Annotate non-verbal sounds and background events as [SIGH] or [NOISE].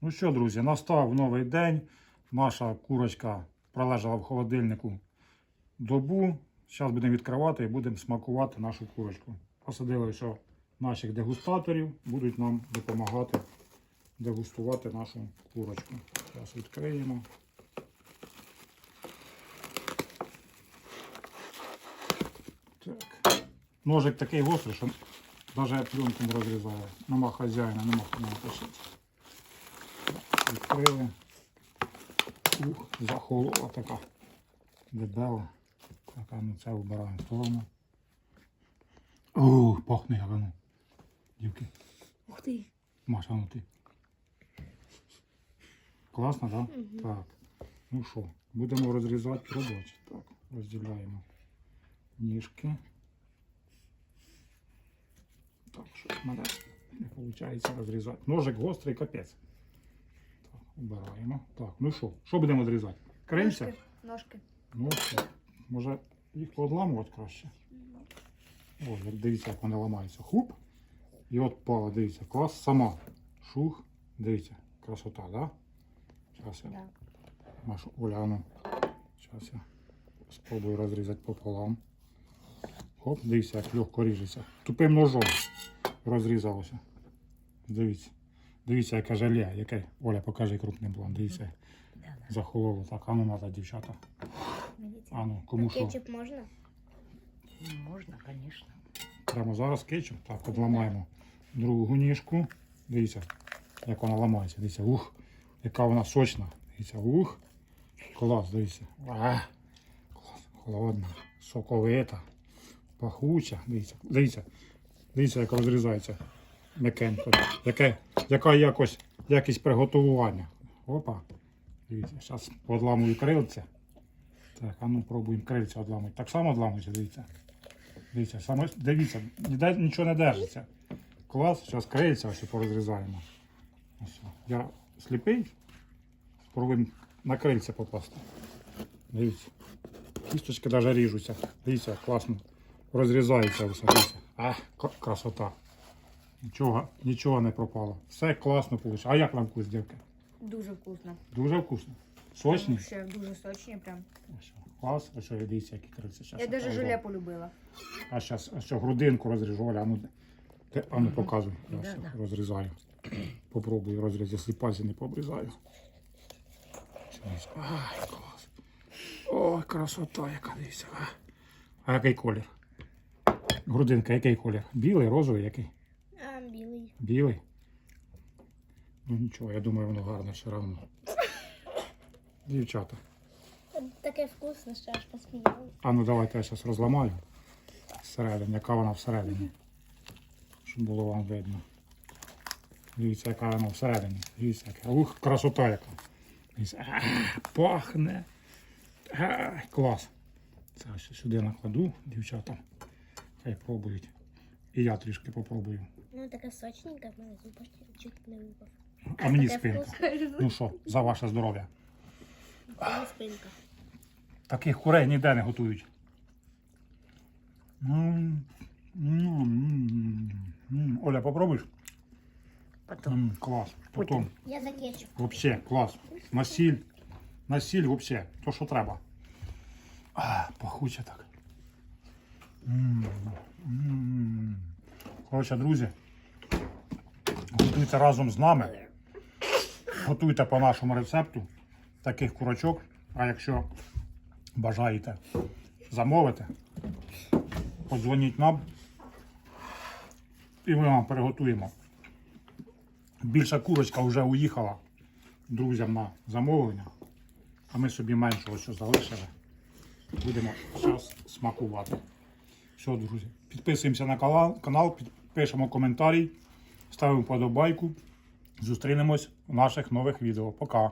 Ну що, друзі, настав новий день. Наша курочка пролежала в холодильнику добу. Зараз будемо відкривати і будемо смакувати нашу курочку. Посадили, що наших дегустаторів будуть нам допомагати дегустувати нашу курочку. Зараз відкриємо. Так. Ножик такий гострий, що навіть пленку не розрізає. Нема хазяїна, нема кому пишити. Відкрили. Ух, захолола така. Дебела. Така, ну це вбираємо в сторону. Ух, пахне як воно. Дівки. Ух ти. Маша, ну ти. Класно, так? Да? Так. Ну що, будемо розрізати, пробувати. Так, розділяємо ніжки. Так, що в мене не виходить розрізати. Ножик гострий капець. Убираємо. Так, ну що, що будемо розрізати? Кримся? Ножки. Ножки. Ну, що, може їх поодламувати краще. О, як дивіться, як вони ламаються. Хуп. І от пала, дивіться, клас сама. Шух, дивіться, красота, да? Зараз я Да. Машу Оляну. Зараз я спробую розрізати пополам. Хоп, дивіться, як легко ріжеться. Тупим ножом розрізалося. Дивіться. Дивіться, яке желе, яке. Оля, покажи крупним план. Дивіться, захололо. Так, а ну надо, дівчата. Видите? А ну, кому що? Кетчуп можна? Можно, конечно. Прямо зараз кетчуп. Так, от ламаємо другу ніжку. Дивіться, як вона ламається. Дивіться, ух, яка вона сочна. Дивіться, ух. Клас, дивіться. А, клас, холодна, соковита, пахуча. Дивіться, дивіться, дивіться, як розрізається м'якенько. Яке, яка якось, якість приготування. Опа. Дивіться, зараз подламую крильця. Так, а ну пробуємо крильця одламати. Так само одламується, дивіться. Дивіться, саме, дивіться, ніде нічого не держиться. Клас, зараз крильця ось порозрізаємо. Ось. Я сліпий. Спробуємо на крильця попасти. Дивіться. Кісточки навіть ріжуться. Дивіться, класно. Розрізається все. А, красота. Нічого, нічого не пропало. Все класно вийшло. А як вам вкус, дівки? Дуже вкусно. Дуже вкусно. Сочні. Ще дуже сочні прям. Клас. Ось дивіться, які. Щас Я даже покажу. полюбила. А зараз а що грудинку розріжу, Оля, а ну, ти, а ну показуй. Я Да, все да. розрізаю. [CLEARS THROAT] Попробую розрізати, якщо пальці не пообрізаю. Ай, клас. Ой, красота, яка дивіться. А. а який колір? Грудинка, який колір? Білий, розовий, який? Білий. Ну нічого, я думаю, воно гарне все одно. Дівчата. Таке вкусне, що аж посміялась. А ну давайте я зараз розламаю. Всередині, яка вона всередині. Щоб було вам видно. Дивіться, яка вона всередині. Дивіться, яка. Ух, красота яка. Дивіться. А, пахне. А, клас. Це ось сюди накладу дівчатам. Хай пробують. І я трішки попробую. Ну, така сочненька, в мене зуб чуть не випав. А мені Таке спинка. Ну що, за ваше здоров'я. Спинка. Таких курей ніде не готують. М, м, м. Оля, попробуєш? Потом. Клас. Потім. Я за кетчуп. Вообще, клас. На сіль. На вообще. То, що треба. А, пахуче так. М, м. Коротше, друзі. Готуйте разом з нами. Готуйте по нашому рецепту таких курочок. А якщо бажаєте замовити, подзвоніть нам і ми вам переготуємо. Більша курочка вже уїхала друзям на замовлення, а ми собі меншого що залишили. Будемо зараз смакувати. Все, друзі, підписуємося на канал, пишемо коментарі, ставимо вподобайку. Зустрінемось в наших нових відео. Пока!